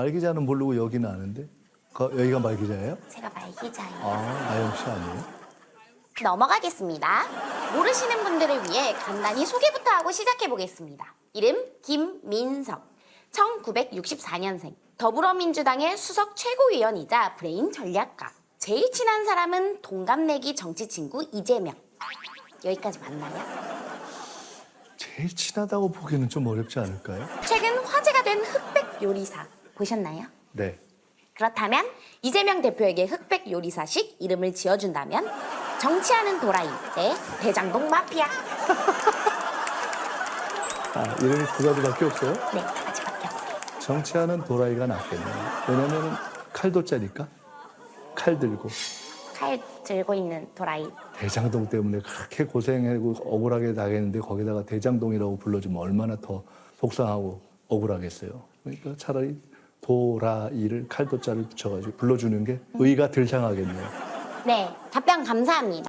말기자는 모르고 여기는 아는데 거- 여기가 말기자예요? 제가 말기자예요. 아 나영 씨 아니에요? 넘어가겠습니다. 모르시는 분들을 위해 간단히 소개부터 하고 시작해 보겠습니다. 이름 김민석. 1964년생. 더불어민주당의 수석 최고위원이자 브레인 전략가. 제일 친한 사람은 동갑내기 정치 친구 이재명. 여기까지 맞나요? 제일 친하다고 보기는 좀 어렵지 않을까요? 최근 화제가 된 흑백 요리사 보셨나요? 네. 그렇다면 이재명 대표에게 흑백 요리사식 이름을 지어준다면 정치하는 도라이 대 대장동 마피아 아 이름이 두 가지밖에 없어요? 네 아직밖에 없어요 정치하는 도라이가 낫겠네요. 왜냐면 칼도 짜니까 칼 들고 칼 들고 있는 도라이 대장동 때문에 그렇게 고생하고 억울하게 당했는데 거기다가 대장동이라고 불러주면 얼마나 더 속상하고 억울하겠어요. 그러니까 차라리 도라이를 칼도자를 붙여가지고 불러주는 게 의가 덜 상하겠네요. 네 답변 감사합니다